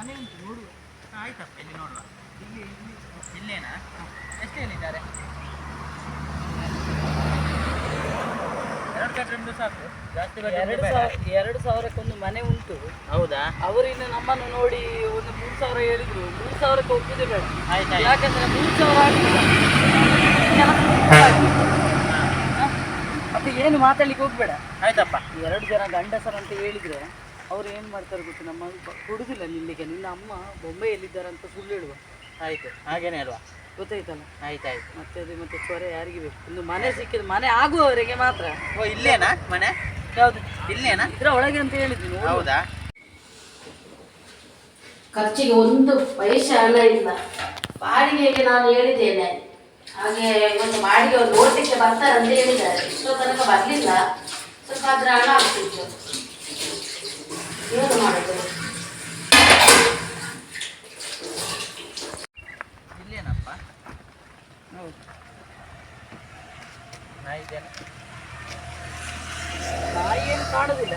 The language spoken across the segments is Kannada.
ಮನೆ ಉಂಟು ನೋಡುವ ಆಯ್ತಪ್ಪ ಇಲ್ಲಿ ನೋಡುವ. ಇಲ್ಲಿ ಇಲ್ಲಿ ಇಲ್ಲೇನಾ? ಎಷ್ಟು ಹೇಳಿದ್ದಾರೆ? ಎರಡು ಕಟ್ರೆ ಸಾಕು. ಜಾಸ್ತಿ ಎರಡು. ಸಾವಿರ ಎರಡು ಸಾವಿರಕ್ಕೊಂದು ಮನೆ ಉಂಟು. ಹೌದಾ? ಅವರು ಇನ್ನು ನಮ್ಮನ್ನು ನೋಡಿ ಒಂದು ಮೂರು ಸಾವಿರ ಹೇಳಿದ್ರು. ಮೂರು ಸಾವಿರಕ್ಕೆ ಒಪ್ಪುದೇ ಬೇಡ. ಆಯ್ತು ಯಾಕಂದ್ರೆ ಮೂರು ಸಾವಿರ ಆಗಿಲ್ಲ ಮತ್ತೆ ಏನು ಮಾತಾಡ್ಲಿಕ್ಕೆ ಹೋಗ್ಬೇಡ. ಆಯ್ತಪ್ಪ. ಎರಡು ಜನ ಗಂಡಸರು ಅಂತ ಹೇಳಿದ್ರೆ ಅವ್ರು ಏನು ಮಾಡ್ತಾರೆ ಗೊತ್ತು? ನಮ್ಮ ಕೊಡುದಿಲ್ಲ ನಿಲ್ಲಿಗೆ. ನಿನ್ನ ಅಮ್ಮ ಬೊಂಬೆಯಲ್ಲಿದ್ದಾರೆ ಅಂತ ಸುಳ್ಳು ಹೇಳುವ. ಆಯ್ತು. ಹಾಗೇನೆ ಅಲ್ವಾ? ಗೊತ್ತಾಯ್ತಲ್ಲ? ಆಯ್ತಾಯ್ತು. ಮತ್ತೆ ಅದು ಮತ್ತೆ ಚೊರೆ ಯಾರಿಗೆ ಬೇಕು? ಒಂದು ಮನೆ ಸಿಕ್ಕಿದ ಮನೆ ಆಗುವವರೆಗೆ ಮಾತ್ರ. ಓ ಇಲ್ಲೇನಾ ಮನೆ? ಯಾವ್ದು? ಇಲ್ಲೇನಾ? ಇದ್ರ ಒಳಗೆ ಅಂತ ಹೇಳಿದ್ವಿ ಹೌದಾ? ಖರ್ಚಿಗೆ ಒಂದು ಪೈಸೆ ಹಣ ಇಲ್ಲ ಬಾಡಿಗೆಗೆ ನಾನು ಹೇಳಿದ್ದೇನೆ. ಹಾಗೆ ಒಂದು ಬಾಡಿಗೆ ಒಂದು ನೋಡ್ಲಿಕ್ಕೆ ಬರ್ತಾರಂತ ಹೇಳಿದ್ದಾರೆ. ಇಷ್ಟೋ ತನಕ ಬರಲಿಲ್ಲ. ಸ್ವಲ್ಪ ಅದ್ರ ಹಣ ಆಗ್ತಿತ್ತು. ಏನು ಮಾಡೋದು ಇಲ್ಲೇನಪ್ಪ? ಹೌದು. ನಾ ಇದ್ದೇನೆ. ನಾಯಿ ಏನು ಕಾಣುದಿಲ್ಲ.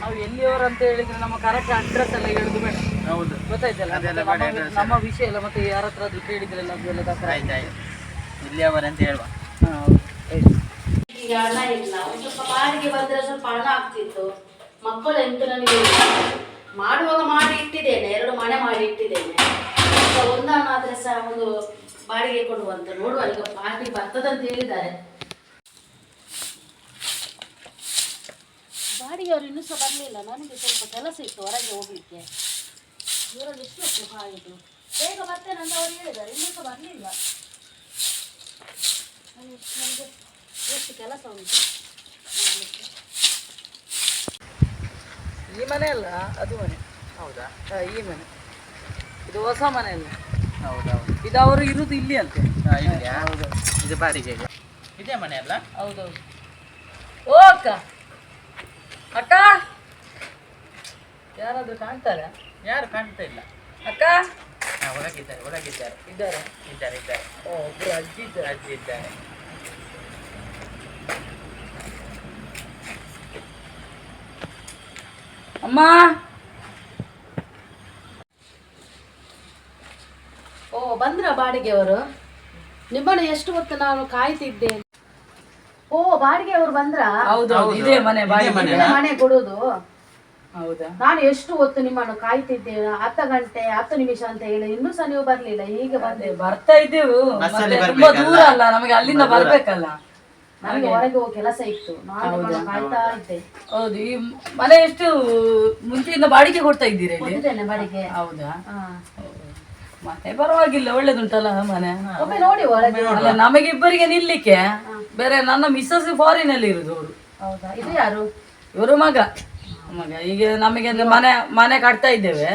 ನಾವು ಎಲ್ಲಿಯವರು ಅಂತ ಹೇಳಿದ್ರೆ ನಮ್ಮ ಕರೆಕ್ಟ್ ಅಡ್ರೆಸ್ ಎಲ್ಲ ಹೇಳುದು ಬೇಡ. ಹೌದು. ಗೊತ್ತಾಯ್ತಲ್ಲ? ಅದೆಲ್ಲ ನಮ್ಮ- ನಮ್ಮ ವಿಷಯ ಎಲ್ಲ ಮತ್ತೆ ಯಾರ ಹತ್ರ ಅದು ಕೇಳಿದ್ರಲ್ಲ ಅದೆಲ್ಲ ಅಂತ ಹೇಳುವ. ಈಗ ಹಣ ಇಲ್ಲ. ಒಂದು ಸ್ವಲ್ಪ ಬಾಡಿಗೆ ಬಂದ್ರೆ ಸ್ವಲ್ಪ ಹಣ ಆಗ್ತಿತ್ತು. ಮಕ್ಕಳು ಎಂತ ನನಗೆ ಮಾಡುವಾಗ ಮಾಡಿ ಇಟ್ಟಿದ್ದೇನೆ. ಎರಡು ಮನೆ ಮಾಡಿ ಇಟ್ಟಿದ್ದೇನೆ. ಈಗ ಒಂದು ಹಣ ಆದ್ರೆ ಸಹ ಒಂದು ಬಾಡಿಗೆ ಕೊಡುವಂತ ನೋಡುವ. ಈಗ ಬಾಡಿಗೆ ಬರ್ತದಂತ ಹೇಳಿದ್ದಾರೆ. ಬಾಡಿಗೆ ಅವರು ಇನ್ನೂ ಸಹ ಬರಲಿಲ್ಲ. ನನಗೆ ಸ್ವಲ್ಪ ಕೆಲಸ ಇತ್ತು ಹೊರಗೆ ಹೋಗ್ಲಿಕ್ಕೆ. ಇವರಲ್ಲಿ ಎಷ್ಟು ಬೇಗ ಬರ್ತೇನೆ ಅಂತ ಅವ್ರು ಹೇಳಿದ್ದಾರೆ. ಇನ್ನೂ ಸಹ ಬರಲಿಲ್ಲ. ಎಷ್ಟು ಕೆಲಸ ಉಂಟು? ಈ ಮನೆ ಅಲ್ಲ ಅದು ಮನೆ. ಹೌದಾ? ಹಾ, ಈ ಮನೆ. ಇದು ಹೊಸ ಮನೆ ಅಲ್ಲ. ಇದು ಅವರು ಇರುದು ಇಲ್ಲಿ ಅಂತೆ. ಹಾ, ಇಲ್ಲಿಯಾ? ಇದು ಬಾಡಿಗೆಗೆ ಇದೇ. ಮನೆ ಅಲ್ಲ? ಹೌದೌದು ಓ ಅಕ್ಕ. ಅಕ್ಕ! ಯಾರಾದ್ರೂ ಕಾಣ್ತಾರೆ? ಯಾರು ಕಾಣ್ತಾ ಇಲ್ಲ? ಅಕ್ಕ! ಒಳಗಿದ್ದಾರೆ ಒಳಗಿದ್ದಾರೆ. ಇದ್ದಾರೆ. ಇದ್ದಾರೆ ಇದ್ದಾರೆ. ಓ ಒಬ್ಬರು ಅಜ್ಜಿ ಇದ್ದಾರೆ ಅಜ್ಜಿ ಇದ್ದಾರೆ ಅಮ್ಮ! ಓ ಬಂದ್ರ ಬಾಡಿಗೆಯವರು? ನಿಮ್ಮನ್ನು ಎಷ್ಟು ಹೊತ್ತು ನಾನು ಕಾಯ್ತಿದ್ದೆ? ಓ ಬಾಡಿಗೆಯವರು ಬಂದ್ರ? ಹೌದು ಹೌದು. ಇದೇ ಮನೆ ಬಾಡಿಗೆ. ಮನೆ. ಕೊಡುದು ನಾನು ಎಷ್ಟು ಹೊತ್ತು ನಿಮ್ಮನ್ನು ಕಾಯ್ತಿದ್ದೇನೆ ಹತ್ತು ಗಂಟೆ ಹತ್ತು ನಿಮಿಷ ಅಂತ ಹೇಳಿ ಇನ್ನೂ ಸಹ ನೀವು ಬರ್ಲಿಲ್ಲ. ಹೀಗೆ ಬಂದೆ ಬರ್ತಾ ಇದ್ದೇವು. ತುಂಬಾ ದೂರ ಅಲ್ಲ ನಮಗೆ ಅಲ್ಲಿಂದ ಬರ್ಬೇಕಲ್ಲ. ನನಗೆ ಹೊರಗೆ ಹೋಗಿ ಕೆಲಸ ಇತ್ತು. ನಾನು ಕಾಯ್ತಾ ಇದ್ದೆ. ಹೌದು ಈ ಮನೆ ಎಷ್ಟು ಮುಂಚೆಯಿಂದ ಬಾಡಿಗೆ ಕೊಡ್ತಾ ಇದ್ದೀರಾ ಇಲ್ಲಿ? ಬಾಡಿಗೆ. ಹೌದಾ? ಮತ್ತೆ ಮನೆ ಪರವಾಗಿಲ್ಲ ಒಳ್ಳೇದುಂಟಲ್ಲ ಮನೆ. ಒಮ್ಮೆ ನೋಡಿ ಹೊರಗೆ ಅಲ್ಲ ನಮಗಿಬ್ಬರಿಗೆ ನಿಲ್ಲಿಕ್ಕೆ. ಬೇರೆ ನನ್ನ ಮಿಸ್ಸಸ್ ಫಾರಿನ್ ಅಲ್ಲಿ ಇರುದು ಅವರು. ಹೌದಾ? ಇದು ಯಾರು? ಇವರು ಮಗ. ಈಗ ನಮಗೆ ಅಂದ್ರೆ ಮನೆ ಮನೆ ಕಟ್ತಾ ಇದ್ದೇವೆ.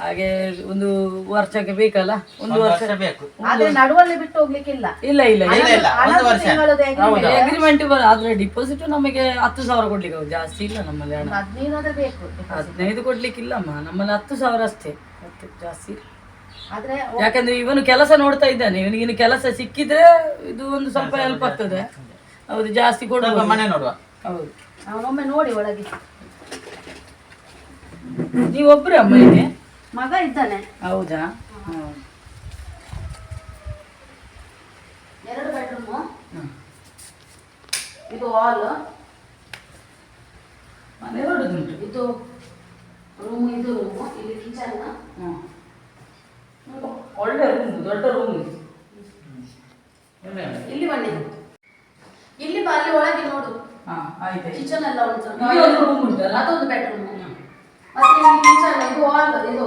ಹಾಗೆ ಒಂದು ವರ್ಷಕ್ಕೆ ಬೇಕಲ್ಲ? ಒಂದು ವರ್ಷ. ಬೇಕು. ಆದ್ರೆ ನಡುವಲ್ಲಿ ಬಿಟ್ಟು ಹೋಗ್ಲಿಕ್ಕಿಲ್ಲ ಇಲ್ಲ. ಇಲ್ಲ ಇಲ್ಲ ಇಲ್ಲ. ಒಂದು ವರ್ಷ. ತಿಂಗಳದ್ದು ಅಗ್ರಿಮೆಂಟ್ ಆದ್ರೆ ಡಿಪಾಸಿಟ್ ನಮಗೆ ಹತ್ತು ಸಾವಿರ ಕೊಡ್ಲಿಕ್ಕೆ ಜಾಸ್ತಿ ಇಲ್ಲ ನಮ್ಮಲ್ಲಿ ಹಣ. ಹದಿನೈದು ಆದ್ರೆ ಬೇಕು ಹದಿನೈದು ಕೊಡ್ಲಿಕ್ಕಿಲ್ಲಮ್ಮ ನಮ್ಮಲ್ಲಿ ಹತ್ತು ಸಾವಿರ ಅಷ್ಟೇ. ಹತ್ತು ಜಾಸ್ತಿ ಯಾಕಂದ್ರೆ ಇವನು ಕೆಲಸ ನೋಡ್ತಾ ಇದ್ದಾನೆ. ಇವನಿಗೆ ಇನ್ನು ಕೆಲಸ ಸಿಕ್ಕಿದ್ರೆ ಇದು ಒಂದು ಸ್ವಲ್ಪ ಹೆಲ್ಪ್ ಆಗ್ತದೆ. ಹೌದು ಜಾಸ್ತಿ ಕೊಡುವ ಮನೆ ನೋಡುವ. ಹೌದು. ನೋಡಿ ಒಳಗೆ. ನೀವು ಒಬ್ರೇ ಅಮ್ಮ ಇಲ್ಲಿ? ಮಗ ಇದ್ದಾನೆ. ಹೌದಾ? ಎರಡು ಬೆಡ್ರೂಮು. ಇದು ಹಾಲ್ ಮನೆ ದೊಡ್ಡದುಂಟು ಇದು ರೂಮ್ ಇದು ರೂಮ್ ಇಲ್ಲಿ ಕಿಚನ್. ಒಳ್ಳೆ ರೂಮ್ ದೊಡ್ಡ ರೂಮ್ ಇದು. ಇಲ್ಲಿ ಬನ್ನಿ. ಇಲ್ಲಿ ಬಾ ಅಲ್ಲಿ ಒಳಗೆ ನೋಡು. ಕಿಚನ್ ಎಲ್ಲ ಉಂಟು. ಒಂದು ರೂಮ್ ಉಂಟಲ್ಲ? ಅದೊಂದು ಬೆಡ್ರೂಮ್ ಇದು ಹಾಲ್ ಇದು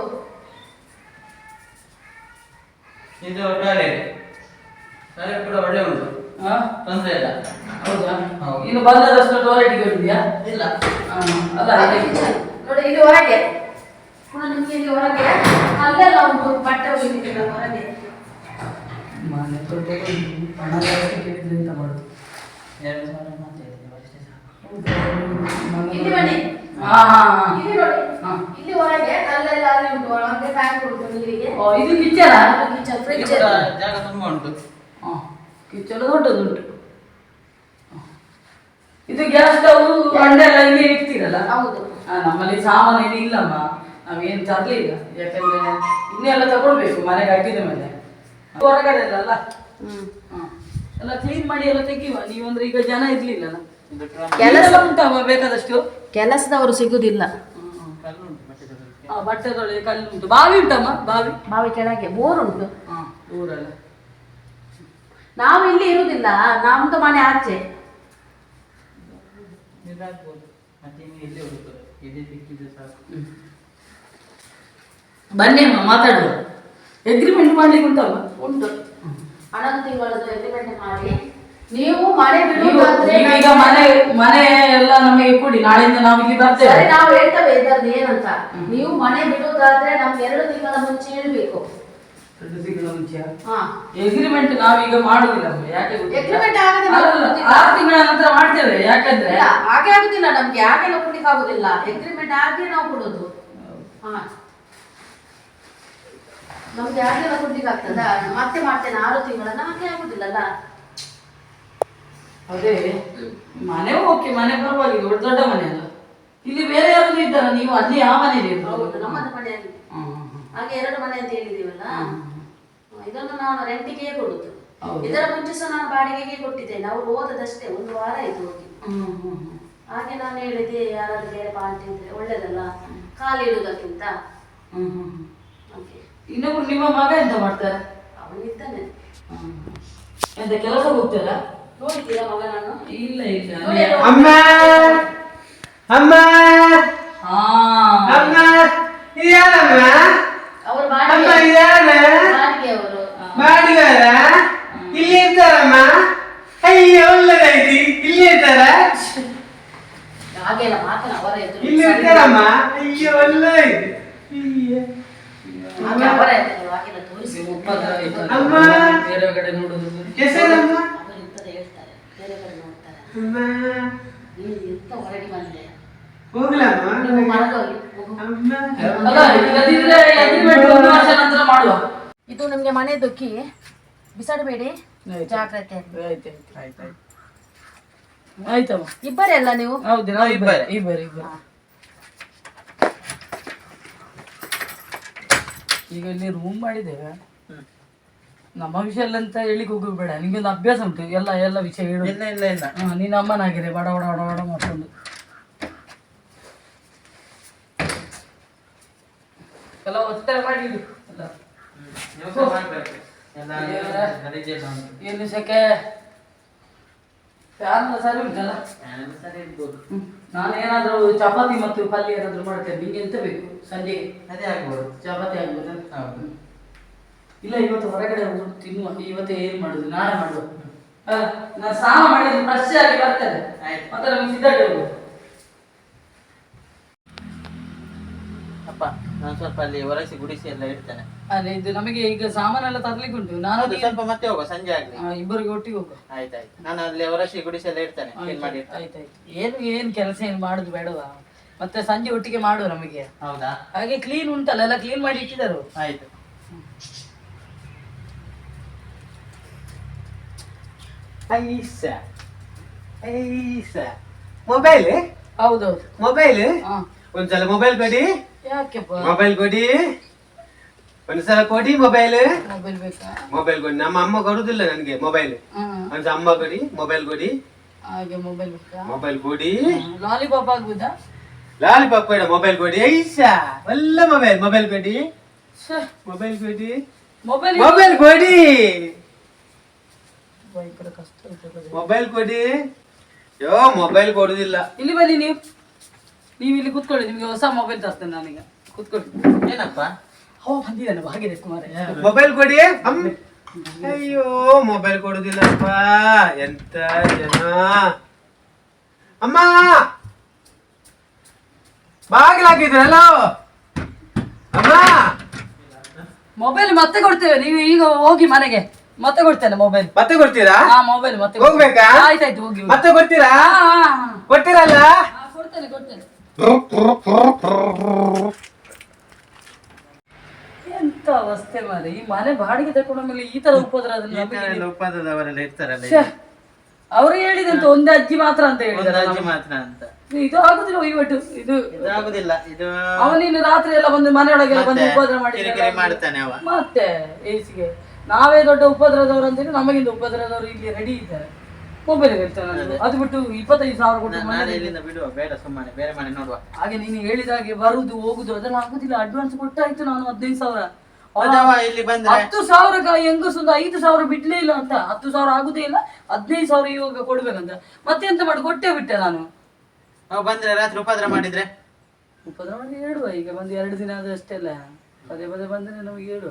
ಇದು ಟಾಯ್ಲೆಟ್ ಟಾಯ್ಲೆಟ್ ಕೂಡ ಒಳ್ಳೆ ಉಂಟು. ಹಾ ತೊಂದರೆ ಇಲ್ಲ. ಹೌದಾ? ಹೌದು. ಇನ್ನು ಬಂದದಷ್ಟು ಟಾಯ್ಲೆಟ್ಗೆ ಹೋಗಿದ್ಯಾ? ಇಲ್ಲ. ಹಾ ಅಲ್ಲ ನೋಡಿ ಇಲ್ಲಿ ಹೊರಗೆ. ನಿಮ್ಗೆ ಇಲ್ಲಿ ಹೊರಗೆ. ಅಲ್ಲೆಲ್ಲ ಉಂಟು ಬಟ್ಟೆ ಒಗಿಲಿಕ್ಕೆಲ್ಲ ಹೊರಗೆ. ಮನೆ ದೊಡ್ಡದು ಹಣ ಜಾಸ್ತಿ ಕೇಳಿದ್ರೆ ಎಂತ ಮಾಡುದು ಎರಡು ಸಾವಿರ ಮಾತಾಡಿದೆ ಅಷ್ಟೇ ಸಾಕು. ಇಲ್ಲಿ ಬನ್ನಿ. ಹಾ ಹಾ ಹಾ. ಇಲ್ಲಿ ನೋಡಿ. ಇಲ್ಲಿ ಹೊರಗೆ ಅಲ್ಲೆಲ್ಲ ಅಲ್ಲಿ ಉಂಟು. ಒಳಗೆ ಟ್ಯಾಂಕ್ ಉಂಟು ನೀರಿಗೆ. ಓ ಇದು ಕಿಚನ ಕಿಚನ್ ಫ್ರಿಡ್ಜ್ ಜಾಗ ತುಂಬಾ ಉಂಟು. ಕಿಚನ್ ದೊಡ್ಡದುಂಟು. ಇದು ಗ್ಯಾಸ್ ಸ್ಟವ್ ಅಂಡೆ ಎಲ್ಲ ಇಲ್ಲಿ ಇಡ್ತೀರಲ್ಲ? ಹೌದು. ನಮ್ಮಲ್ಲಿ ಸಾಮಾನು ಏನು ಇಲ್ಲಮ್ಮ. ನಾವೇನು ತರಲಿಲ್ಲ. ಯಾಕಂದ್ರೆ ಇನ್ನೆಲ್ಲ ತಗೊಳ್ಬೇಕು ಮನೆಗೆ ಹಾಕಿದ ಮೇಲೆ. ಹೊರಗಡೆ ಅಲ್ಲ ಹ್ಮ್. ಹ. ಎಲ್ಲ ಕ್ಲೀನ್ ಮಾಡಿ ಎಲ್ಲ ತೆಗಿಯುವ. ನೀವಂದ್ರೆ ಈಗ ಜನ ಇರ್ಲಿಲ್ಲ ಕೆಲಸ ಉಂಟಮ್ಮ ಬೇಕಾದಷ್ಟು? ಕೆಲಸದವರು ಸಿಗುದಿಲ್ಲ. ಬಟ್ಟೆ ಆ, ಬಟ್ಟೆ ತೊಳೆದು ಕಲ್ಲು ಉಂಟು ಬಾವಿ ಉಂಟಮ್ಮ ಬಾವಿ? ಬಾವಿ ಕೆಳಗೆ ಬೋರ್ ಉಂಟು ಊರಲ್ಲ. ನಾವು ಇಲ್ಲಿ ಇರುವುದಿಲ್ಲ ನಮ್ದು ಮನೆ ಆಚೆ. ಇದಾಗ್ಬೋದು. ಮತ್ತೆ ಇನ್ನು ಎಲ್ಲಿ ಹುಡುಕುದು ಎದೆ ಸಿಕ್ಕಿದ್ರೆ ಸಾಕು. ಬನ್ನಿ ಅಮ್ಮ ಮಾತಾಡುವ. ಎಗ್ರಿಮೆಂಟ್ ಮಾಡ್ಲಿಕ್ಕೆ ಉಂಟಮ್ಮ? ಉಂಟು. ಹಣದ ತಿಂಗಳದ್ದು ಎಗ್ರಿಮೆಂಟ್ ಮಾಡಿ. ನೀವು ಮನೆ ಬಿಡುವುದಾದ್ರೆ ಈಗ ಮನೆ ಮನೆ ಎಲ್ಲ ನಮಗೆ ಕೊಡಿ. ನಾಳೆಯಿಂದ ನಾವು ಇಲ್ಲಿ ಸರಿ ಬರ್ತೇವೆ ನಾವು ಹೇಳ್ತೇವೆ ಇದರಲ್ಲಿ ಏನಂತ. ನೀವು ಮನೆ ಬಿಡುವುದಾದ್ರೆ ನಮ್ಗೆ ಎರಡು ತಿಂಗಳ ಮುಂಚೆ ಹೇಳ್ಬೇಕು ಎರಡು ತಿಂಗಳ ಮುಂಚೆ? ಹಾ. ಎಗ್ರಿಮೆಂಟ್ ನಾವೀಗ ಮಾಡುದಿಲ್ಲ ಅಮ್ಮ, ಯಾಕೆ ಗೊತ್ತಿಲ್ಲ? Agreement ಆಗದೆ ಅಲ್ಲಲ್ಲ. ಆರು ತಿಂಗಳ ನಂತರ ಮಾಡ್ತೇವೆ. ಯಾಕಂದ್ರೆ ಇಲ್ಲ ಹಾಗೆ ಆಗುದಿಲ್ಲ ನಮ್ಗೆ. ಯಾಕೆಲ್ಲ ಕೊಡ್ಲಿಕ್ಕೆ ಆಗುದಿಲ್ಲ ಎಗ್ರಿಮೆಂಟ್ ಆಗಿ ನಾವು ಕೊಡೋದು. ಹಾ. ನಮ್ಗೆ ಯಾಕೆಲ್ಲ ಕೊಡ್ಲಿಕ್ಕೆ ಆಗ್ತದ ಮತ್ತೆ ಮಾಡ್ತೇನೆ. ಆರು ತಿಂಗಳನ್ನ ಹಾಗೆ ಆಗುದಿಲ್ಲಲ್ಲ ಅದೇ ಮನೆ ಓಕೆ ಮನೆ ಪರವಾಗಿಲ್ಲ ದೊಡ್ಡ ದೊಡ್ಡ ಮನೆ ಅಲ್ಲ ಇಲ್ಲಿ ಬೇರೆ ಯಾರು ಇದ್ದಾರ? ನೀವು ಅಲ್ಲಿ ಆ ಮನೆಯಲ್ಲಿ ಹೌದು ನಮ್ಮದು ಮನೆಯಲ್ಲಿ. ಹಾಗೆ ಎರಡು ಮನೆ ಅಂತ ಹೇಳಿದೀವಲ್ಲ ಇದನ್ನು ನಾನು ರೆಂಟಿಗೆ ಕೊಡುದು. ಇದರ ಮುಂಚೆ ಸಹ ನಾನು ಬಾಡಿಗೆಗೆ ಕೊಟ್ಟಿದ್ದೇನೆ ಅವ್ರು ಓದದಷ್ಟೇ ಒಂದು ವಾರ ಆಯ್ತು ಹೋಗಿ. ಹಾಗೆ ನಾನು ಹೇಳಿದೆ ಯಾರಾದ್ರೂ ಬೇರೆ ಪಾರ್ಟಿ ಇದ್ರೆ ಒಳ್ಳೇದಲ್ಲ? ಖಾಲಿ ಇಡುವುದಕ್ಕಿಂತ. ಹ್ಮ್, ಹ್ಮ್, ಹ್ಮ್. ಇನ್ನೊಬ್ರು ನಿಮ್ಮ ಮಗ ಎಂತ ಮಾಡ್ತಾರೆ? ಅವನಿದ್ದಾನೆ. ಎಂತ ಕೆಲಸ ಹೋಗ್ತಾರ? ಇಲ್ಲ ಇಲ್ಲ ಅಮ್ಮ! ಅಮ್ಮ! ಹಾ. ಅಮ್ಮ! ಇದ್ಯಾರಮ್ಮ ಅವರು ಅಮ್ಮ ಮಾಡಿದಾರ ಇಲ್ಲಿ ಇರ್ತಾರಮ್ಮ? ಅಯ್ಯೋ ಒಳ್ಳೆದಾಯ್ತು ಇಲ್ಲಿ ಇರ್ತಾರ? ಹಾಗೆಲ್ಲ ಮಾತನ ಅವರ ಎದುರು ಇಲ್ಲಿ ಇರ್ತಾರಮ್ಮ? ಅಯ್ಯೋ ಒಳ್ಳೆದಾಯ್ತು ಅಯ್ಯೋ. ಹಾಗೆ ಅವರ ಎದುರು ಹಾಗೆಲ್ಲ ತೋರಿಸಿ. ಉಪದ್ರ ಅಮ್ಮ. ಬೇರೆ ಕಡೆ ನೋಡುದು ಹೆಸರಮ್ಮ ಅವರು ಇಂಥದ್ದು ಹೇಳ್ತಾರೆ ಬೇರೆ ಕಡೆ ನೋಡ್ತಾರೆ ಅಮ್ಮ. ನೀನು ಎಂತ ಹೊರಗೆ ಬಂದೆ. ಹೋಗ್ಲಮ್ಮ ನೀವು ಮರದಲ್ಲಿ ಹೋಗು. ಅಮ್ಮ. ಅಲ್ಲ ಇಲ್ಲದಿದ್ರೆ ಅಗ್ರಿಮೆಂಟ್ ಒಂದು ವರ್ಷ ನಂತರ ಮಾಡುವ. ಇದು ನಿಮ್ಗೆ ಮನೆ ಕೀ ಬಿಸಾಡಬೇಡಿ. ಜಾಗ್ರತೆ ಆಯ್ತು ಆಯ್ತು ಆಯ್ತಮ್ಮ. ಇಬ್ಬರೇ ಅಲ್ಲ ನೀವು? ಹೌದು ನಾವು ಇಬ್ಬರೇ. ಇಬ್ಬರೇ. ಇಬ್ಬರೇ ಇಬ್ಬರೇ. ಈಗ ಇಲ್ಲಿ ರೂಮ್ ಮಾಡಿದ್ದೇವೆ. ನಮ್ಮ ವಿಷಯ ಎಲ್ಲ ಅಂತ ಹೇಳಿಕ್ ಹೋಗೋದು ಬೇಡ. ನಿಂಗೆ ಒಂದು ಅಭ್ಯಾಸ ಉಂಟು. ಎಲ್ಲ ಎಲ್ಲ ವಿಷಯ ಹೇಳು. ಇಲ್ಲ ಇಲ್ಲ ಇಲ್ಲ ನಿನ್ನ ನೀನು ಅಮ್ಮನಾಗಿದೆ ಬಡ ಬಡ ಬಡ ಬಡ ಮಾಡ್ಕೊಂಡು. ಎಲ್ಲ ಒತ್ತಡ ಮಾಡಿ. ಎಲ್ಲ. ಏನು ಸೆಕೆ ಫ್ಯಾನ್ ಸರಿ ಉಂಟಲ್ಲ? ನಾನು ಏನಾದರೂ ಚಪಾತಿ ಮತ್ತು ಪಲ್ಯ ಏನಾದರೂ ಮಾಡ್ತೇನೆ. ನಿಂಗೆ ಎಂತ ಬೇಕು? ಸಂಜೆಗೆ ಅದೇ ಆಗ್ಬೋದು. ಚಪಾತಿ ಆಗ್ಬೋದು. ಹೌದು. ಇಲ್ಲ ಇವತ್ತು ಹೊರಗಡೆ ಹೋಗಿ ತಿನ್ನುವ. ಇವತ್ತೇ ಏನು ಮಾಡುದು? ನಾಳೆ ಮಾಡುವ. ಅಲ್ಲ, ನಾನು ಸ್ನಾನ ಮಾಡಿದ್ರೆ ಫ್ರೆಶ್ ಆಗಿ ಬರ್ತದೆ. ಆಯ್ತು. ಮತ್ತೆ ನಮ್ಗೆ ಸಿದ್ಧಾಗಿ ಹೋಗುದು ಅಪ್ಪ ನಾನು ಸ್ವಲ್ಪ ಅಲ್ಲಿ ಒರಸಿ ಗುಡಿಸಿ ಎಲ್ಲ ಇಡ್ತೇನೆ. ಅದೇ ಇದು ನಮಗೆ ಈಗ ಸಾಮಾನೆಲ್ಲ ತರ್ಲಿಕ್ಕೆ ಉಂಟು. ನಾನು ಸ್ವಲ್ಪ ಮತ್ತೆ ಹೋಗುವ ಸಂಜೆ ಆಗ್ಲಿ. ಆ, ಇಬ್ಬರಿಗೆ ಒಟ್ಟಿಗೆ ಹೋಗುವ. ಆಯ್ತಾಯ್ತು ನಾನು ಅಲ್ಲಿ ಒರಸಿ ಗುಡಿಸಿ ಎಲ್ಲ ಇಡ್ತೇನೆ. ಕ್ಲೀನ್ ಮಾಡಿ ಇಡ್ತೇನೆ ಆಯ್ತಾಯ್ತು ಏನು ಏನು ಕೆಲಸ ಏನು ಮಾಡುದು ಬೇಡವಾ? ಮತ್ತೆ ಸಂಜೆ ಒಟ್ಟಿಗೆ ಮಾಡುವ ನಮಗೆ. ಹೌದಾ? ಹಾಗೆ ಕ್ಲೀನ್ ಉಂಟಲ್ಲ ಎಲ್ಲ ಕ್ಲೀನ್ ಮಾಡಿ ಇಟ್ಟಿದ್ದಾರೆ. ಆಯ್ತು. ಐಸ ಐಸ. ಮೊಬೈಲ್ ಹೌದೌದು. ಮೊಬೈಲ್ ಒಂದು ಒಂದ್ಸಲ ಮೊಬೈಲ್ ಕೊಡಿ. ಯಾಕೆಪ್ಪ ಮೊಬೈಲ್ ಕೊಡಿ. ಒಂದ್ಸಲ ಕೊಡಿ ಮೊಬೈಲ್ ಮೊಬೈಲ್ ಬೇಕಾ? ಮೊಬೈಲ್ ಕೊಡಿ. ನಮ್ಮ ಅಮ್ಮ ಕೊಡುದಿಲ್ಲ ನನಗೆ ಮೊಬೈಲ್ ಹಾ. ಒಂದ್ಸಲ ಅಮ್ಮ ಕೊಡಿ ಮೊಬೈಲ್ ಕೊಡಿ. ಹಾಗೆ ಮೊಬೈಲ್ ಬೇಕಾ? ಮೊಬೈಲ್ ಕೊಡಿ. ಲಾಲಿಪಾಪ್ ಆಗ್ಬೋದಾ ಲಾಲಿಪಾಪ್ ಬೇಡ ಮೊಬೈಲ್ ಕೊಡಿ. ಐಸ. ಒಳ್ಳೆ ಮೊಬೈಲ್ ಮೊಬೈಲ್ ಕೊಡಿ. ಮೊಬೈಲ್ ಕೊಡಿ. ಮೊಬೈಲ್ ಮೊಬೈಲ್ ಕೊಡಿ. ಮೊಬೈಲ್ ಕೊಡಿ. ಯೋ ಮೊಬೈಲ್ ಕೊಡುದಿಲ್ಲ. ಇಲ್ಲಿ ಬನ್ನಿ ನೀವು. ನೀವು ಇಲ್ಲಿ ಕೂತ್ಕೊಳ್ಳಿ ನಿಮಗೆ ಹೊಸ ಮೊಬೈಲ್ ತರ್ತೇನೆ ನಾನೀಗ. ಕೂತ್ಕೊಳ್ಳಿ. ಏನಪ್ಪ? ಅವ ಬಂದಿದ್ದಾನೆ ಭಾಗ್ಯ ಕುಮಾರ. ಮೊಬೈಲ್ ಕೊಡಿ. ಅಮ್ಮ. ಅಯ್ಯೋ ಮೊಬೈಲ್ ಕೊಡುದಿಲ್ಲಪ್ಪ. ಎಂತ ಜನ. ಅಮ್ಮ! ಬಾಗಿಲಾಕಿದ್ರಲ್ಲ ಅಮ್ಮ! ಮೊಬೈಲ್ ಮತ್ತೆ ಕೊಡ್ತೇವೆ ನೀವು ಈಗ ಹೋಗಿ ಮನೆಗೆ. ಮತ್ತೆ ಕೊಡ್ತೇನೆ ಮೊಬೈಲ್ ಮತ್ತೆ ಕೊಡ್ತೀರಾ? ಆ ಮೊಬೈಲ್ ಮತ್ತೆ. ಹೋಗ್ಬೇಕಾ? ಆಯ್ತಾಯ್ತು ಹೋಗಿ ಹೋಗಿ. ಮತ್ತೆ ಕೊಡ್ತೀರಾ? ಹಾ. ಕೊಡ್ತೀರಲ್ಲ? ಕೊಡ್ತೇನೆ ಕೊಡ್ತೇನೆ. ಎಂತ ಅವಸ್ಥೆ ಮಾರೆ? ಈ ಮನೆ ಬಾಡಿಗೆ ತಕೊಂಡ ಮೇಲೆ ಈ ತರ ಉಪದ್ರ ಈ ತರ ಎಲ್ಲ ಉಪವಾದದವರೆಲ್ಲ ಇರ್ತಾರಲ್ಲ ಅವ್ರು ಅವರು ಹೇಳಿದಂತ ಒಂದೇ ಅಜ್ಜಿ ಮಾತ್ರ ಅಂತ ಒಂದು ಅಜ್ಜಿ ಮಾತ್ರ ಅಂತ. ಇದು ಆಗುದಿಲ್ಲ ಒಯ್ಯಟ್ಟು ಇದು. ಇದಾಗುದಿಲ್ಲ ಇದು ಅವನಿನ್ನು ರಾತ್ರಿ ಎಲ್ಲ ಬಂದು ಮನೆಯೊಳಗೆಲ್ಲ ಬಂದು ಮತ್ತೆ ಉಪದ್ರ ಕಿರಿಕಿರಿ ಮಾಡಿ ಮಾಡ್ತಾನೆ ಅವ. ಮತ್ತೆ ಏಸಿಗೆ ನಾವೇ ದೊಡ್ಡ ಉಪದ್ರದವರು ಅಂತೇಳಿ ನಮಗಿಂತ ಉಪದ್ರದವರು ಇಲ್ಲಿ ರೆಡಿ ಇದ್ದಾರೆ. ಮೊಬೈಲ್ ಅದು. ಬಿಟ್ಟು ಇಪ್ಪತ್ತೈದು ಸಾವಿರ ಕೊಟ್ಟು ಇಲ್ಲಿಂದ ಬಿಡುವ ಬೇಡ ಸುಮ್ಮನೆ ಬೇರೆ ಮನೆ ನೋಡುವ. ಹಾಗೆ ನೀನು ಹೇಳಿದ ಹಾಗೆ ಬರುದು ಹೋಗುದು ಅದೆಲ್ಲ ಆಗುದಿಲ್ಲ. ಅಡ್ವಾನ್ಸ್ ಕೊಟ್ಟಾಯ್ತು ನಾನು ಹದಿನೈದು ಸಾವಿರ. ಇಲ್ಲಿ ಬಂದ್ರೆ ಹತ್ತು ಸಾವಿರ ಹೆಂಗಸೊಂದು ಐದು ಸಾವಿರ ಬಿಡ್ಲೇ ಇಲ್ಲ ಅಂತ. ಹತ್ತು ಸಾವಿರ ಆಗುದೇ ಇಲ್ಲ ಹದಿನೈದು ಸಾವಿರ ಇವಾಗ ಕೊಡ್ಬೇಕಂತ. ಮತ್ತೆ ಎಂತ ಮಾಡಿ ಕೊಟ್ಟೆ ಬಿಟ್ಟೆ ನಾನು. ಬಂದ್ರೆ ರಾತ್ರಿ ಉಪದ್ರ ಮಾಡಿದ್ರೆ? ಉಪದ್ರ ಮಾಡಿ ಹೇಳುವ ಈಗ ಬಂದು ಎರಡು ದಿನ ಆದ್ರೆ ಅಷ್ಟೇ ಅಲ್ಲ. ಪದೇ ಪದೇ ಬಂದ್ರೆ ನಮಗೆ ಹೇಳು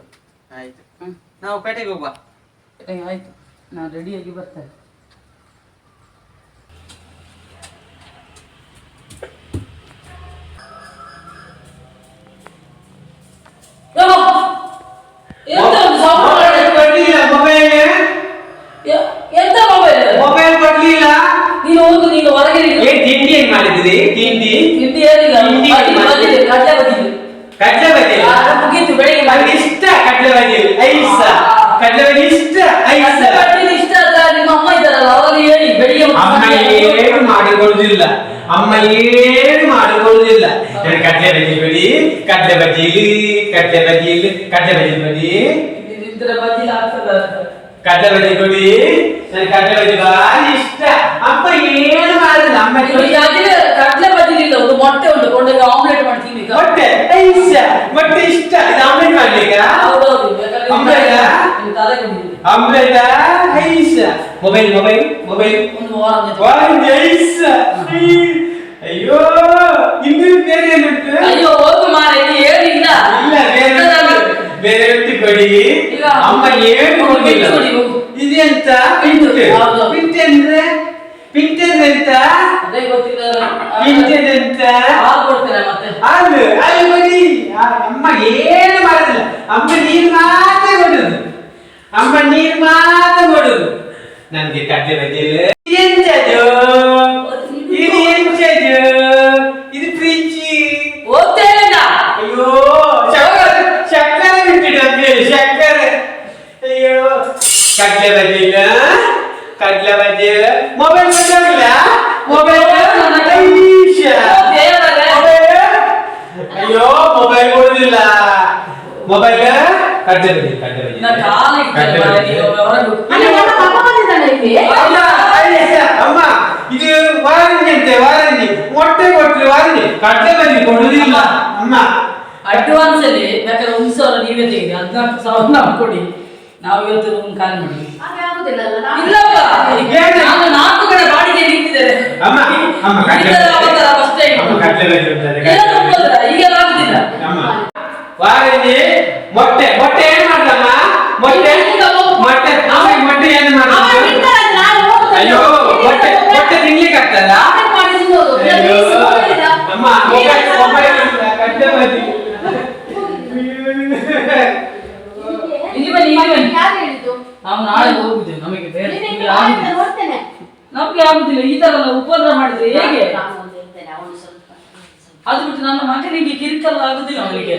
ಆಯ್ತು. ಹ್ಮ್. ನಾವು ಪೇಟೆಗೆ ಹೋಗುವ. ಏ, ಆಯ್ತು. ನಾನು ರೆಡಿಯಾಗಿ ಬರ್ತೇನೆ ಎಂತ ಒಂದು sound ಮಾಡಿ- ಕೊಡ್ಲಿಲ್ಲ ಮೊಬೈಲ್. ಎ- ಎಂತ ಮೊಬೈಲ್ ಮೊಬೈಲ್ ಕೊಡ್ಲಿಲ್ಲ. ನೀನು ಹೋಗು ನೀನು ಹೊರಗೆ ನಿಲ್ಲು. ಏನ್ ತಿಂಡಿ ಏನ್ ಮಾಡಿದ್ರಿ ತಿಂಡಿ? ತಿಂಡಿ ಏನಿಲ್ಲ. ಕಡ್ಲೆ ಬದಿಲು. ಕಡ್ಲೆ ಬಜ್ಜಿ ಮುಗೀತು ಬೆಳಿಗ್ಗೆ ಮಾಡಿ. ಇಷ್ಟ ಕಡ್ಲೆ ಬಜ್ಜಿ ಐಸ. ಕಡ್ಲೆ ಬಜ್ಜಿ ಇಷ್ಟ ಐಸ. ಕಡ್ಲೆ ಬದಿಲು ಇಷ್ಟ ಆದ ನಿಮ್ಮ ಅಮ್ಮ ಇದ್ದಾರಲ್ಲ ಅವಾಗ ಹೇಳಿ ಬೆಳಿಗ್ಗೆ ಅಮ್ಮ ಏನು ಮಾಡಿಕೊಡುದಿಲ್ಲ ಅಮ್ಮ ಏನು ಮಾಡಿಕೊಡುದಿಲ್ಲ ನಾನು ಕಡ್ಲೆ ಬಜ್ಜಿ ಬಿಡಿ ಕಡ್ಲೆ ಬಜ್ಜಿ ಇಲ್ಲಿ ಕಡ್ಲೆ ಬಜ್ಜಿ ಇಲ್ಲಿ ಕಡ್ಲೆ ಬಜ್ಜಿ ಬಿಡಿ ನಿಂತ್ರೆ ಬದಿಲು ಆಗ್ತದ. ಕಡ್ಲೆ ಬಜ್ಜಿ ಕೊಡಿ ನನ್ ಕಡ್ಲೆ ಬಜ್ಜಿ ಭಾರಿ ಇಷ್ಟ. ಅಮ್ಮ ಏನು ಮಾಡಿಲ್ಲ. ಅಮ್ಮ ಈ ಅದಿಲು ಕಡ್ಲೆ ಬದಿಲು ಇಲ್ಲ ಒಂದು ಮೊಟ್ಟೆ ಉಂಟು ಕೊಂಡೋಗಿ ಆಮ್ಲೆಟ್ ಮಾಡ್ತೀನಿ ಈಗ ಮೊಟ್ಟೆ ಐಸ ಮೊಟ್ಟೆ ಇಷ್ಟ ಇದು ಆಮ್ಲೆಟ್ ಮಾಡ್ಲಿಕ್ಕ ಹೌದೌದು ಬೇಕಾದ್ರೆ ಆಮ್ಲೆಟ್ ನಿನ್ ತಲೆ ಬಂದಿದೆ ಆಮ್ಲೆಟ್ ಐಸ ಮೊಬೈಲ್ ಮೊಬೈಲ್ ಮೊಬೈಲ್ ಒಂದು ವಾರ ಆಯ್ತು. ವಾರಂಟಿ ಐಸ ಅಯ್ಯೋ ಇನ್ನು ಬೇರೆ ಏನುಂಟು ಅಯ್ಯೋ ಹೋಗು ಮಾರ ಇಲ್ಲಿ ಏನಿಲ್ಲ ಇಲ್ಲ ಬೇರೆ ಉಂಟು. ಬೇರೆ ಉಂಟು ಕೊಡಿ ಈಗ ಅಮ್ಮ ಏನು ಕೊಡುದಿಲ್ಲ ಕೊಡಿ, ಹೋಗು. ಇದೆಂತ ಪಿಂಟು. ಪಿಂಟ್ ಹೌದು. ಪಿಂಟ್ ಅಂದ್ರೆ ಪಿಂಟ್ ಅಂದ್ರೆ ಎಂತ ಅದೇ ಗೊತ್ತಿಲ್ಲ ಪಿಂಟ್ ಅಂದ್ರೆ ಎಂತ ಹಾಲು ಕೊಡ್ತೇನೆ ಮತ್ತೆ. ಹಾಲು ಹಾಲು ಕೊಡಿ ಆ, ಅಮ್ಮ ಏನು ಮಾಡುದಿಲ್ಲ. ಅಮ್ಮ ನೀರು ಮಾತ್ರ ಕೊಡುದು. ಅಮ್ಮ ನೀರು ಮಾತ್ರ ಕೊಡುದು. ನನ್ಗೆ ಕಡ್ಲೆ ಬಜ್ಜಿಲ್ಲ ಎಂತದು? ಇದು ಎಂತದು? ಇದು ಫ್ರಿಜ್ ಓದ್ತೇನೆ ಅಯ್ಯೋ ಸಕ್ಕರೆ ಸಕ್ಕರೆ ಬಿಟ್ಟಿದ್ದು ಅದ್ಮೇಲೆ ಸಕ್ಕರೆ ಅಯ್ಯೋ ಕಡ್ಲೆ ಬಜ್ಜಿ ಇಲ್ಲ ಕಡ್ಲೆ ಬಜ್ಜಿ ಮೊಬೈಲ್ ಬಂದಿಲ್ಲ ಮೊಬೈಲ್ ಅಯ್ಯೋ ಮೊಬೈಲ್ ಕೊಡುದಿಲ್ಲ ಮೊಬೈಲ್ ಕಾಲ ಹೊರಗೆ ಅಲ್ಲ, ನನ್ನ ಬಂದಿದ್ದಾನೆ ಇಲ್ಲಿ. ಅಲ್ಲ, ಅಮ್ಮ ಇದು ವಾರಂಟಿ ಅಂತೆ ವಾರಂಟಿ. ಒಟ್ಟೆ ಕೊಟ್ರಿ ವಾರಂಟಿ. ಕಡ್ಲೆ ಬಜ್ಜಿ ಕೊಡುದಿಲ್ಲ. ಅಮ್ಮ ಅಡ್ವಾನ್ಸ್ ಅಲ್ಲಿ ಬೇಕಾದ್ರೆ ಒಂದು ಸಾವಿರ ನೀವೇ ತೆಗೆದು ಹದಿನಾಲ್ಕು ಸಾವಿರ ನಾವು ಕೊಡಿ. ನಾವು ಇವತ್ತು ರೂಮ್ ಖಾಲಿ ಮಾಡಿ ಇಲ್ಲಪ್ಪ ನಾನು ನಾಲ್ಕು ಕಡೆ ಬಾಡಿಗೆ ನಿಂತಿದ್ದೇನೆ. ಅಮ್ಮ ಅಮ್ಮ ಕಡ್ಲೆ ಕಡ್ಲೆ ಆಗುದಿಲ್ಲ. ವಾರಂಟಿ ಮೊಟ್ಟೆ? ಮೊಟ್ಟೆ. ಮೊಟ್ಟೆ ಏನು ನಾನು ಅಯ್ಯೋ ಮೊಟ್ಟೆ ಮೊಟ್ಟೆ ತಿನ್ಲಿಕ್ಕೆ ಆಗ್ತದ. ಅಮ್ಮ ಮೊಬೈಲ್ ಮೊಬೈಲ್ ಇಲ್ಲಿ ಬನ್ನಿ ಇಲ್ಲಿ ಬನ್ನಿ? ನಾವು ನಾಳೆ ಹೋಗುದು ನಮಗೆ ಬೇರೆ ಆಗುದಿಲ್ಲ. ನಮ್ಗೆ ಆಗುದಿಲ್ಲ. ಈ ತರ ಎಲ್ಲ ಉಪದ್ರ ಮಾಡಿದ್ರೆ ಹೇಗೆ? ಅದು ಬಿಟ್ಟು ನನ್ನ ಮಗನಿಗೆ ಕಿರಿಕಲ್ಲ ಆಗುದಿಲ್ಲ ಅವನಿಗೆ.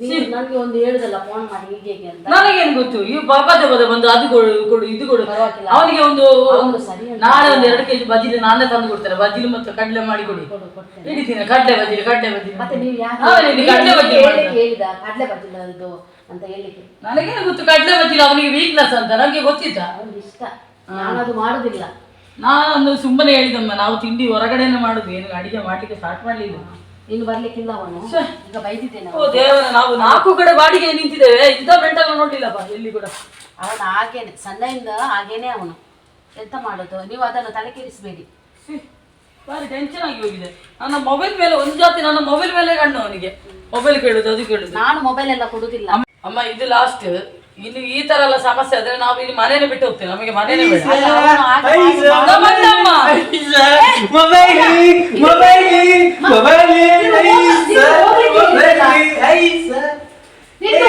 ನೀನು ನನಗೆ ಒಂದು ಹೇಳುದಲ್ಲ ಫೋನ್ ಮಾಡಿ ಹೀಗೆ ಹೀಗೆ ಅಂತ. ನನಗೇನು ಗೊತ್ತು? ಈ ಪಾಪ ಬದ ಬಂದು ಅದು ಕೊಡು ಕೊಡು ಇದು ಕೊಡು. ಪರವಾಗಿಲ್ಲ. ಅವನಿಗೆ ಒಂದು ಅವನು ಸರಿ ಅಂತ. ನಾಳೆ ಒಂದು ಎರಡು ಕೆಜಿ ಬಜಿಲಿ ನಾನೇ ತಂದು ಕೊಡ್ತಾರೆ ಬಜಿಲಿ ಮತ್ತು ಕಡಲೆ ಮಾಡಿ ಕೊಡಿ. ಕೊಡು, ಕೊಡ್ತೇನೆ. ಹಿಡಿತೀನಿ ಕಡಲೆ ಬಜಿಲಿ ಕಡಲೆ ಬಜಿಲಿ ಮತ್ತೆ ನೀವು ಯಾಕೆ ಇಲ್ಲಿ ಕಡ್ಲೆ ಬಜ್ಜಿ ಮಾಡ್ತಾರೆ. ಹೇಳಿದ ಕಡ್ಲೆ ಬಜ್ಜಿಲ್ಲ ಇದು ಅಂತ ಹೇಳಿಕ್ಕೆ ನನಗೇನು ಗೊತ್ತು? ಕಡಲೆ ಬಜಿಲಿ ಅವನಿಗೆ ವೀಕ್ನೆಸ್ ಅಂತ. ನನಗೆ ಗೊತ್ತಿತ್ತ. ಅವ್ನಿಗೆ ಇಷ್ಟ. ನಾನು ಅದು ಮಾಡುದಿಲ್ಲ. ನಾನು ಸುಮ್ಮನೆ ಹೇಳಿದಮ್ಮ. ನಾವು ತಿಂಡಿ ಹೊರಗಡೆನೆ ಮಾಡುದು. ಏನು ಅಡಿಗೆ ಮಾಡ್ಲಿಕ್ಕೆ ಸ್ಟಾರ್ಟ್ ಮಾಡ್ಲಿಲ್ಲ. ಇನ್ನು ಬರ್ಲಿಕ್ಕಿಲ್ಲ ಅವನು. ಈಗ ಬೈದಿದ್ದೇನೆ ಓ ದೇವರ ನಾವು ನಾಲ್ಕು ಕಡೆ ಬಾಡಿಗೆ ನಿಂತಿದ್ದೇವೆ. ಇಂಥ ಬೆಂಟಲ್ಲ ನೋಡ್ಲಿಲ್ಲಪ್ಪ ಎಲ್ಲಿ ಕೂಡ. ಅವನು ಹಾಗೇನೆ ಸಣ್ಣಯಿಂದ ಹಾಗೇನೆ ಅವನು. ಎಂತ ಮಾಡೋದು? ನೀವು ಅದನ್ನು ತಲೆ ಕೆಡಿಸಬೇಡಿ ಛೀ, ಭಾರಿ ಟೆನ್ಷನ್ ಆಗಿ ಹೋಗಿದೆ. ನನ್ನ ಮೊಬೈಲ್ ಮೇಲೆ ಒಂದು ಜಾತಿ ನನ್ನ ಮೊಬೈಲ್ ಮೇಲೆ ಕಣ್ಣು ಅವನಿಗೆ. ಮೊಬೈಲ್ ಕೇಳುದು ಅದು ಕೇಳುದು. ನಾನು ಮೊಬೈಲ್ ಎಲ್ಲ ಕೊಡುದಿಲ್ಲ. ಅಮ್ಮ ಇದು ಲಾಸ್ಟ್ ಇನ್ನು ಈ ತರ ಎಲ್ಲ ಸಮಸ್ಯೆ ಆದ್ರೆ ನಾವು ಇಲ್ಲಿ ಮನೇನೆ ಬಿಟ್ಟು ಹೋಗ್ತೇವೆ. ನಮಗೆ ಮನೇನೆ ಬೇಡ. ಅಲ್ಲ, ಅವನು ಬಂದಮ್ಮ. ಮೊಬೈಲ್ ಮೊಬೈಲ್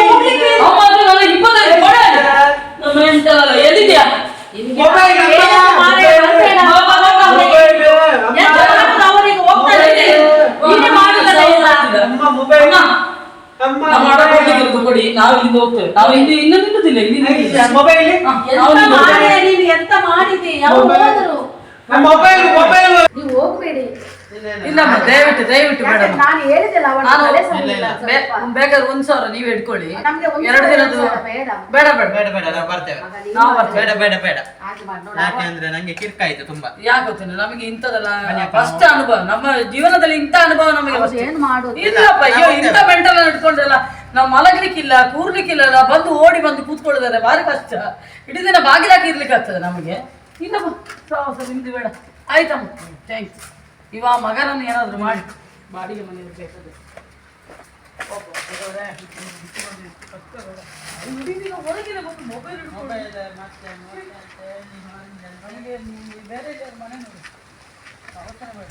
ಹೋಗ್ಲಿಕ್ಕೆ. ಅಮ್ಮ ಅದು ನನಗೆ ಇಪ್ಪತ್ತೈದು ಕೊಡ. ನಮ್ಮ ಎಲ್ಲಿದ್ಯಾ ಮೊಬೈಲ್ ಅಮ್ಮ, ಏನು ಮಾರೆ ಮೊಬೈಲ್. ಬರ್ಬೇಡ. ಬಾ, ಬಾ, ಬಾ, ಬಾ. ಮೊಬೈಲ್ ಎಂತ ಮಾಡೋದು ಅವನಿಗೆ ಹೋಗ್ತಾನೆ ಇದೆ. ನೀನೇ ಮಾಡುದಲ್ಲ ಇಲ್ಲ. ಅಮ್ಮ ಮೊಬೈಲ್ ಅಮ್ಮ, ಅಮ್ಮ ನಮ್ಮ ಅಡ ಕೊಡ್ಲಿಕ್ಕೆ ಕೊಡಿ. ನಾವು ಹೋಗ್ತೇವೆ. ನಾವು ಇಲ್ಲಿ ಇನ್ನು ನಿಲ್ಲುದಿಲ್ಲ ಇಲ್ಲಿ? ಮೊಬೈಲ್ ಹಾ, ಎಂತ ಇಲ್ಲಿಂದ ಹೋಗ್ತೇವೆ. ನೀನು? ಎಂತ ಮಾಡಿದಿ? ಅವ್ರು ಮೊಬೈಲ್. ಹೋದರು? ಮೊಬೈಲ್ ಮೊಬೈಲ್ ನೀವು ಹೋಗ್ಬೇಡಿ. ಇಲ್ಲ ದಯವಿಟ್ಟು ದಯವಿಟ್ಟು ಮೇಡಮ್ ನಾನು ಹೇಳಿದೆಲ್ಲ ನಾನು. ಬೇಕಾದ್ರೆ ಒಂದ್ ಸಾವಿರ ನೀವ್ ಇಟ್ಕೊಳ್ಳಿ ಎರಡು ದಿನದ್ದು ಬೇಡ. ಬೇಡ ಬೇಡ. ಬೇಡ ನಾವು ಬರ್ತೇವೆ. ನಾವು ಮಾಡಿ. ಬೇಡ ಬೇಡ ಬೇಡ. ಯಾಕೆ ಅಂದ್ರೆ ನಂಗೆ ಕಿರ್ಕಾಯ್ತು ತುಂಬಾ. ಯಾಕೆ ಗೊತ್ತಿಲ್ಲ ನಮಗೆ ಇಂಥದೆಲ್ಲ ಫಸ್ಟ್ ಅನುಭವ. ನಮ್ಮ ಜೀವನದಲ್ಲಿ ಇಂಥ ಅನುಭವ ನಮಗೆ. ಏನ್ ಮಾಡೋದು? ಇಲ್ಲಪ್ಪ ಅಯ್ಯೋ ಇಂಥ ಮೆಂಟಲ್ ಇಟ್ಕೊಂಡ್ರಲ್ಲ ನಾವು ಮಲಗ್ಲಿಕ್ಕಿಲ್ಲ ಕೂರ್ಲಿಕ್ಕಿಲ್ಲ ಬಂದು ಓಡಿ ಬಂದು ಕೂತ್ಕೊಳ್ಳೋದಾರೆ ಬಾರಿ ಕಷ್ಟ. ಇಡೀ ದಿನ ಬಾಗಿಲಾಕಿ ಇರ್ಲಿಕ್ಕೆ ಆಗ್ತದೆ ನಮಗೆ. ಇನ್ನೊಬ್ಬ ಸಾಹಸ ನಿಮ್ದು ಬೇಡ. ಆಯ್ತಮ್ಮ. ಥ್ಯಾಂಕ್ಸ್ ಇವ ಮಗನನ್ನು ಏನಾದರೂ ಮಾಡಿ. ಬಾಡಿಗೆ ಮನೆ ಬೇಕಾದ್ರೆ. ಹೊರಗಿನ ಬಂದು ಮೊಬೈಲ್ ಬೇರೆ ಮನೆ ನೋಡಿ. ಅವಸರ ಬೇಡ.